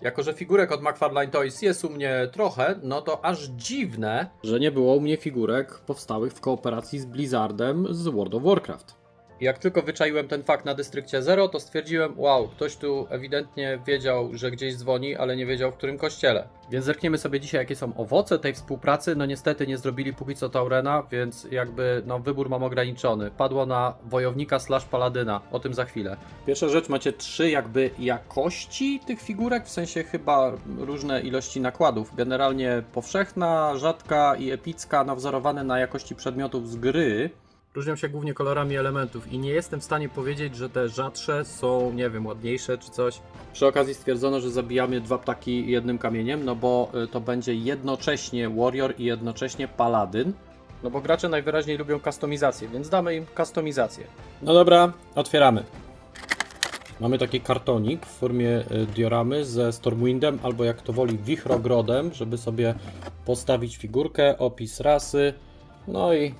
Jako, że figurek od McFarlane Toys jest u mnie trochę, no to aż dziwne, że nie było u mnie figurek powstałych w kooperacji z Blizzardem z World of Warcraft. Jak tylko wyczaiłem ten fakt na Dystrykcie Zero, to stwierdziłem, wow, ktoś tu ewidentnie wiedział, że gdzieś dzwoni, ale nie wiedział w którym kościele. Więc zerkniemy sobie dzisiaj, jakie są owoce tej współpracy. No niestety nie zrobili póki co Taurena, więc jakby no wybór mam ograniczony. Padło na wojownika slash paladyna, o tym za chwilę. Pierwsza rzecz, macie trzy jakby jakości tych figurek, w sensie chyba różne ilości nakładów. Generalnie powszechna, rzadka i epicka, nawzorowane na jakości przedmiotów z gry. Różnią się głównie kolorami elementów i nie jestem w stanie powiedzieć, że te rzadsze są, nie wiem, ładniejsze czy coś. Przy okazji stwierdzono, że zabijamy dwa ptaki jednym kamieniem, no bo y, to będzie jednocześnie warrior i jednocześnie paladyn. No bo gracze najwyraźniej lubią kustomizację, więc damy im kustomizację. No dobra, otwieramy. Mamy taki kartonik w formie y, dioramy ze Stormwindem, albo jak to woli wichrogrodem, żeby sobie postawić figurkę, opis rasy, no i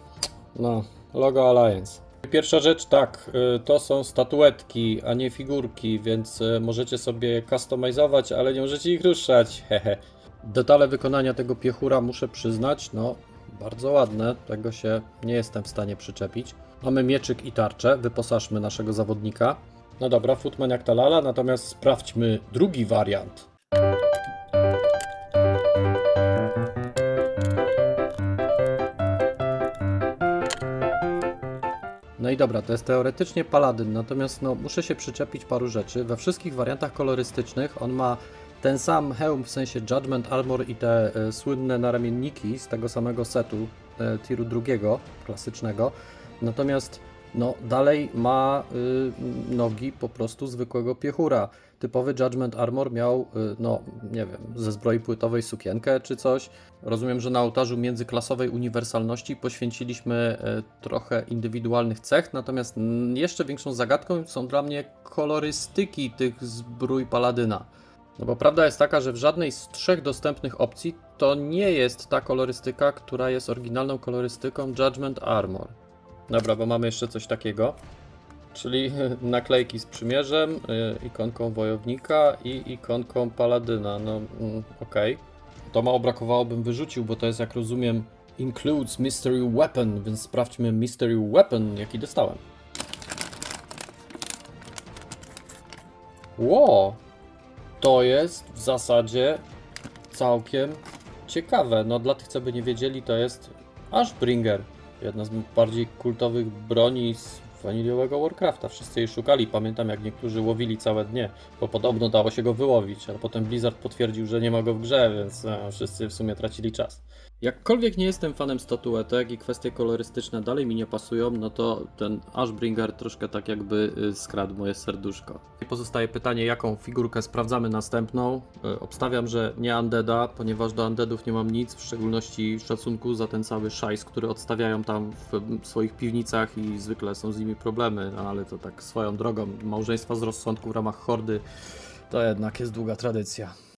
no, logo Alliance. Pierwsza rzecz, tak, y, to są statuetki, a nie figurki, więc y, możecie sobie je customizować, ale nie możecie ich ruszać, hehe. Detale wykonania tego piechura muszę przyznać, no, bardzo ładne, tego się nie jestem w stanie przyczepić. Mamy mieczyk i tarczę, wyposażmy naszego zawodnika. No dobra, footman jak ta lala, natomiast sprawdźmy drugi wariant. No i dobra, to jest teoretycznie paladyn, natomiast no, muszę się przyczepić paru rzeczy. We wszystkich wariantach kolorystycznych on ma ten sam hełm, w sensie Judgment Armor i te e, słynne naramienniki z tego samego setu e, tiru drugiego, klasycznego. Natomiast no, dalej ma y, nogi po prostu zwykłego piechura. Typowy Judgment Armor miał, y, no nie wiem, ze zbroi płytowej sukienkę czy coś. Rozumiem, że na ołtarzu międzyklasowej uniwersalności poświęciliśmy y, trochę indywidualnych cech, natomiast jeszcze większą zagadką są dla mnie kolorystyki tych zbrój paladyna. No bo prawda jest taka, że w żadnej z trzech dostępnych opcji to nie jest ta kolorystyka, która jest oryginalną kolorystyką Judgment Armor. Dobra, bo mamy jeszcze coś takiego. Czyli naklejki z przymierzem, y, ikonką wojownika i ikonką paladyna. No, mm, okej. To mało brakowało, bym wyrzucił, bo to jest, jak rozumiem, includes mystery weapon, więc sprawdźmy mystery weapon, jaki dostałem. Ło! To jest w zasadzie całkiem ciekawe. No dla tych, co by nie wiedzieli, to jest Ashbringer. Jedna z bardziej kultowych broni z waniliowego Warcrafta. Wszyscy jej szukali. Pamiętam, jak niektórzy łowili całe dnie, bo podobno dało się go wyłowić, ale potem Blizzard potwierdził, że nie ma go w grze, więc e, wszyscy w sumie tracili czas. Jakkolwiek nie jestem fanem statuetek i kwestie kolorystyczne dalej mi nie pasują, no to ten Ashbringer troszkę tak jakby y, skradł moje serduszko. I pozostaje pytanie, jaką figurkę sprawdzamy następną. Y, Obstawiam, że nie Undeada, ponieważ do Undeadów nie mam nic, w szczególności szacunku za ten cały szajs, który odstawiają tam w swoich piwnicach i zwykle są z nimi problemy, no ale to tak swoją drogą. Małżeństwa z rozsądku w ramach hordy to jednak jest długa tradycja.